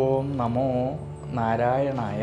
ഓം നമോ നാരായണായ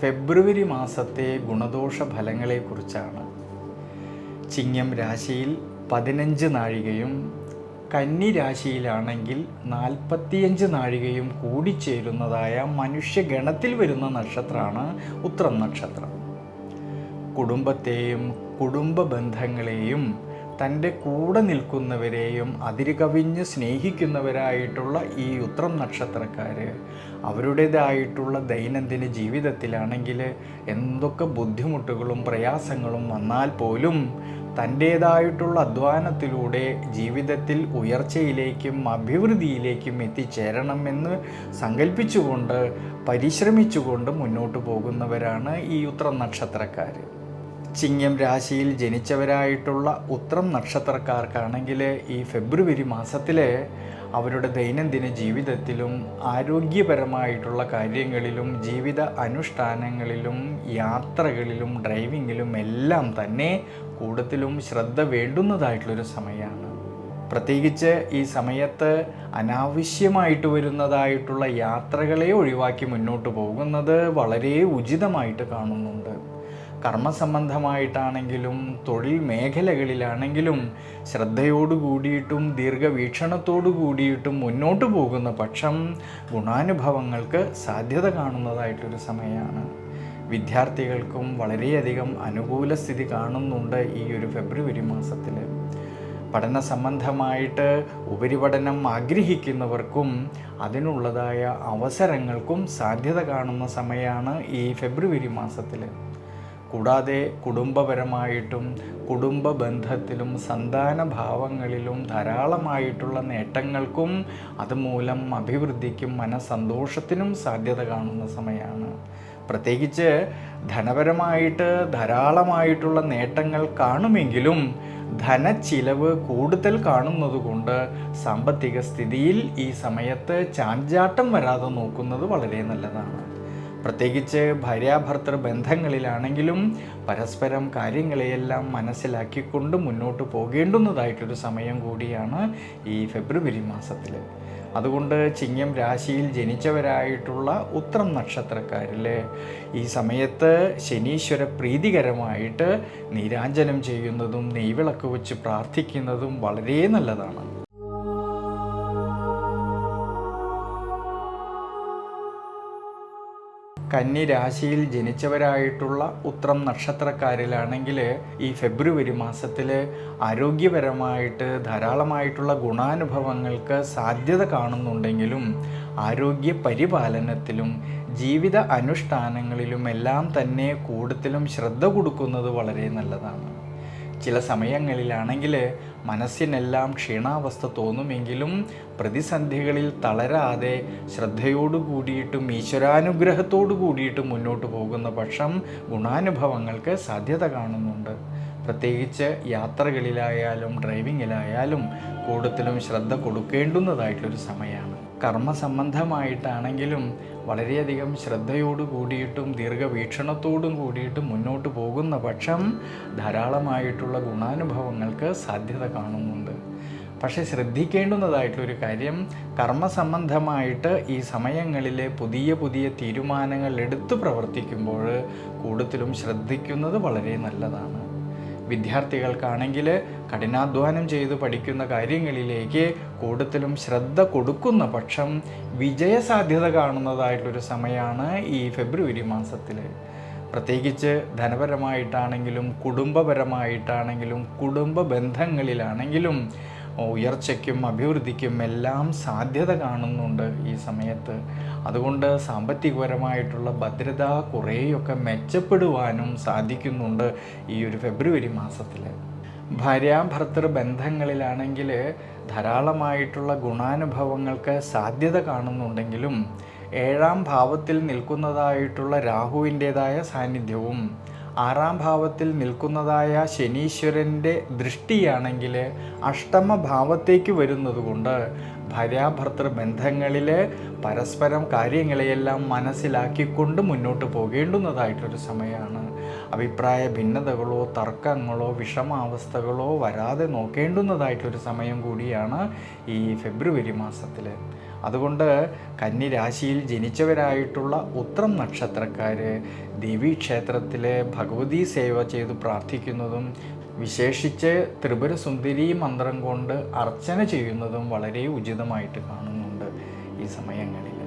ഫെബ്രുവരി മാസത്തെ ഗുണദോഷ ഫലങ്ങളെക്കുറിച്ചാണ് ചിങ്ങം രാശിയിൽ പതിനഞ്ച് നാഴികയും കന്നി രാശിയിലാണെങ്കിൽ നാൽപ്പത്തിയഞ്ച് നാഴികയും കൂടിച്ചേരുന്നതായ മനുഷ്യഗണത്തിൽ വരുന്ന നക്ഷത്രമാണ് ഉത്രം നക്ഷത്രം. കുടുംബത്തെയും കുടുംബ ബന്ധങ്ങളെയും തന്റെ കൂടെ നിൽക്കുന്നവരെയും അതിരുകവിഞ്ഞ് സ്നേഹിക്കുന്നവരായിട്ടുള്ള ഈ ഉത്രം നക്ഷത്രക്കാർ അവരുടേതായിട്ടുള്ള ദൈനംദിന ജീവിതത്തിലാണെങ്കിൽ എന്തൊക്കെ ബുദ്ധിമുട്ടുകളും പ്രയാസങ്ങളും വന്നാൽ പോലും തന്റേതായിട്ടുള്ള അധ്വാനത്തിലൂടെ ജീവിതത്തിൽ ഉയർച്ചയിലേക്കും അഭിവൃദ്ധിയിലേക്കും എത്തിച്ചേരണമെന്ന് സങ്കല്പിച്ചുകൊണ്ട് പരിശ്രമിച്ചുകൊണ്ട് മുന്നോട്ട് പോകുന്നവരാണ് ഈ ഉത്രം നക്ഷത്രക്കാർ ചിങ്ങം രാശിയിൽ ജനിച്ചവരായിട്ടുള്ള ഉത്രം നക്ഷത്രക്കാർക്കാണെങ്കിൽ ഈ ഫെബ്രുവരി മാസത്തിലെ അവരുടെ ദൈനംദിന ജീവിതത്തിലും ആരോഗ്യപരമായിട്ടുള്ള കാര്യങ്ങളിലും ജീവിത അനുഷ്ഠാനങ്ങളിലും യാത്രകളിലും ഡ്രൈവിങ്ങിലും എല്ലാം തന്നെ കൂടുതലും ശ്രദ്ധ വേണ്ടുന്നതായിട്ടുള്ളൊരു സമയമാണ്. പ്രത്യേകിച്ച് ഈ സമയത്ത് അനാവശ്യമായിട്ട് വരുന്നതായിട്ടുള്ള യാത്രകളെ ഒഴിവാക്കി മുന്നോട്ട് പോകുന്നത് വളരെ ഉചിതമായിട്ട് കാണുന്നുണ്ട്. കർമ്മസംബന്ധമായിട്ടാണെങ്കിലും തൊഴിൽ മേഖലകളിലാണെങ്കിലും ശ്രദ്ധയോടു കൂടിയിട്ടും ദീർഘവീക്ഷണത്തോടു കൂടിയിട്ടും മുന്നോട്ട് പോകുന്ന പക്ഷം ഗുണാനുഭവങ്ങൾക്ക് സാധ്യത കാണുന്നതായിട്ടൊരു സമയമാണ് വിദ്യാർത്ഥികൾക്കും വളരെയധികം അനുകൂല സ്ഥിതി കാണുന്നുണ്ട് ഈ ഒരു ഫെബ്രുവരി മാസത്തിൽ പഠന സംബന്ധമായിട്ട് ഉപരിപഠനം ആഗ്രഹിക്കുന്നവർക്കും അതിനുള്ളതായ അവസരങ്ങൾക്കും സാധ്യത കാണുന്ന സമയമാണ് ഈ ഫെബ്രുവരി മാസത്തിൽ കൂടാതെ കുടുംബപരമായിട്ടും കുടുംബ ബന്ധത്തിലും സന്താന ഭാവങ്ങളിലും ധാരാളമായിട്ടുള്ള നേട്ടങ്ങൾക്കും അതുമൂലം അഭിവൃദ്ധിക്കും മനസന്തോഷത്തിനും സാധ്യത കാണുന്ന സമയമാണ്. പ്രത്യേകിച്ച് ധനപരമായിട്ട് ധാരാളമായിട്ടുള്ള നേട്ടങ്ങൾ കാണുമെങ്കിലും ധനച്ചിലവ് കൂടുതൽ കാണുന്നതുകൊണ്ട് സാമ്പത്തിക സ്ഥിതിയിൽ ഈ സമയത്ത് ചാഞ്ചാട്ടം വരാതെ നോക്കുന്നത് വളരെ നല്ലതാണ്. പ്രത്യേകിച്ച് ഭാര്യാഭർത്തൃ ബന്ധങ്ങളിലാണെങ്കിലും പരസ്പരം കാര്യങ്ങളെയെല്ലാം മനസ്സിലാക്കിക്കൊണ്ട് മുന്നോട്ട് പോകേണ്ടുന്നതായിട്ടൊരു സമയം കൂടിയാണ് ഈ ഫെബ്രുവരി മാസത്തിൽ അതുകൊണ്ട് ചിങ്ങം രാശിയിൽ ജനിച്ചവരായിട്ടുള്ള ഉത്രം നക്ഷത്രക്കാരിൽ ഈ സമയത്ത് ശനീശ്വര പ്രീതികരമായിട്ട് നീരാഞ്ജനം ചെയ്യുന്നതും നെയ്വിളക്ക് വെച്ച് പ്രാർത്ഥിക്കുന്നതും വളരെ നല്ലതാണ്. കന്നി രാശിയിൽ ജനിച്ചവരായിട്ടുള്ള ഉത്രം നക്ഷത്രക്കാരിലാണെങ്കിൽ ഈ ഫെബ്രുവരി മാസത്തിൽ ആരോഗ്യപരമായിട്ട് ധാരാളമായിട്ടുള്ള ഗുണാനുഭവങ്ങൾക്ക് സാധ്യത കാണുന്നുണ്ടെങ്കിലും ആരോഗ്യ പരിപാലനത്തിലും ജീവിത അനുഷ്ഠാനങ്ങളിലും എല്ലാം തന്നെ കൂടുതലും ശ്രദ്ധ കൊടുക്കുന്നത് വളരെ നല്ലതാണ്. ചില സമയങ്ങളിലാണെങ്കിൽ മനസ്സിനെല്ലാം ക്ഷീണാവസ്ഥ തോന്നുമെങ്കിലും പ്രതിസന്ധികളിൽ തളരാതെ ശ്രദ്ധയോടു കൂടിയിട്ടും ഈശ്വരാനുഗ്രഹത്തോടു കൂടിയിട്ടും മുന്നോട്ട് പോകുന്ന പക്ഷം ഗുണാനുഭവങ്ങൾക്ക് സാധ്യത കാണുന്നുണ്ട്. പ്രത്യേകിച്ച് യാത്രകളിലായാലും ഡ്രൈവിങ്ങിലായാലും കൂടുതലും ശ്രദ്ധ കൊടുക്കേണ്ടുന്നതായിട്ടൊരു സമയമാണ് കർമ്മസംബന്ധമായിട്ടാണെങ്കിലും വളരെയധികം ശ്രദ്ധയോടു കൂടിയിട്ടും ദീർഘവീക്ഷണത്തോടും കൂടിയിട്ടും മുന്നോട്ട് പോകുന്ന പക്ഷം ധാരാളമായിട്ടുള്ള ഗുണാനുഭവങ്ങൾക്ക് സാധ്യത കാണുന്നുണ്ട്. പക്ഷേ ശ്രദ്ധിക്കേണ്ടുന്നതായിട്ടുള്ളൊരു കാര്യം കർമ്മസംബന്ധമായിട്ട് ഈ സമയങ്ങളിൽ പുതിയ പുതിയ തീരുമാനങ്ങൾ എടുത്തു പ്രവർത്തിക്കുമ്പോൾ കൂടുതലും ശ്രദ്ധിക്കുന്നത് വളരെ നല്ലതാണ്. വിദ്യാർത്ഥികൾക്കാണെങ്കിൽ കഠിനാധ്വാനം ചെയ്ത് പഠിക്കുന്ന കാര്യങ്ങളിലേക്ക് കൂടുതലും ശ്രദ്ധ കൊടുക്കുന്ന പക്ഷം വിജയസാധ്യത കാണുന്നതായിട്ടൊരു സമയമാണ് ഈ ഫെബ്രുവരി മാസത്തിൽ പ്രത്യേകിച്ച് ധനപരമായിട്ടാണെങ്കിലും കുടുംബപരമായിട്ടാണെങ്കിലും കുടുംബ ബന്ധങ്ങളിലാണെങ്കിലും ഉയർച്ചയ്ക്കും അഭിവൃദ്ധിക്കും എല്ലാം സാധ്യത കാണുന്നുണ്ട് ഈ സമയത്ത്. അതുകൊണ്ട് സാമ്പത്തികപരമായിട്ടുള്ള ഭദ്രത കുറേയൊക്കെ മെച്ചപ്പെടുവാനും സാധിക്കുന്നുണ്ട് ഈ ഒരു ഫെബ്രുവരി മാസത്തിൽ. ഭാര്യാഭർത്തൃ ബന്ധങ്ങളിലാണെങ്കിൽ ധാരാളമായിട്ടുള്ള ഗുണാനുഭവങ്ങൾക്ക് സാധ്യത കാണുന്നുണ്ടെങ്കിലും ഏഴാം ഭാവത്തിൽ നിൽക്കുന്നതായിട്ടുള്ള രാഹുവിന്റേതായ സാന്നിധ്യവും ആറാം ഭാവത്തിൽ നിൽക്കുന്നതായ ശനീശ്വരന്റെ ദൃഷ്ടിയാണെങ്കിൽ അഷ്ടമ ഭാവത്തേക്ക് വരുന്നതുകൊണ്ട് ഭാര്യാഭർത്തൃ ബന്ധങ്ങളിൽ പരസ്പരം കാര്യങ്ങളെയെല്ലാം മനസ്സിലാക്കിക്കൊണ്ട് മുന്നോട്ട് പോകേണ്ടുന്നതായിട്ടൊരു സമയമാണ് അഭിപ്രായ ഭിന്നതകളോ തർക്കങ്ങളോ വിഷമാവസ്ഥകളോ വരാതെ നോക്കേണ്ടുന്നതായിട്ടൊരു സമയം കൂടിയാണ് ഈ ഫെബ്രുവരി മാസത്തിൽ അതുകൊണ്ട് കന്നി രാശിയിൽ ജനിച്ചവരായിട്ടുള്ള ഉത്രം നക്ഷത്രക്കാർ ദേവീക്ഷേത്രത്തിലെ ഭഗവതി സേവ ചെയ്ത് പ്രാർത്ഥിക്കുന്നതും വിശേഷിച്ച് ത്രിപുര സുന്ദരി മന്ത്രം കൊണ്ട് അർച്ചന ചെയ്യുന്നതും വളരെ ഉചിതമായിട്ട് കാണുന്നുണ്ട് ഈ സമയങ്ങളിൽ.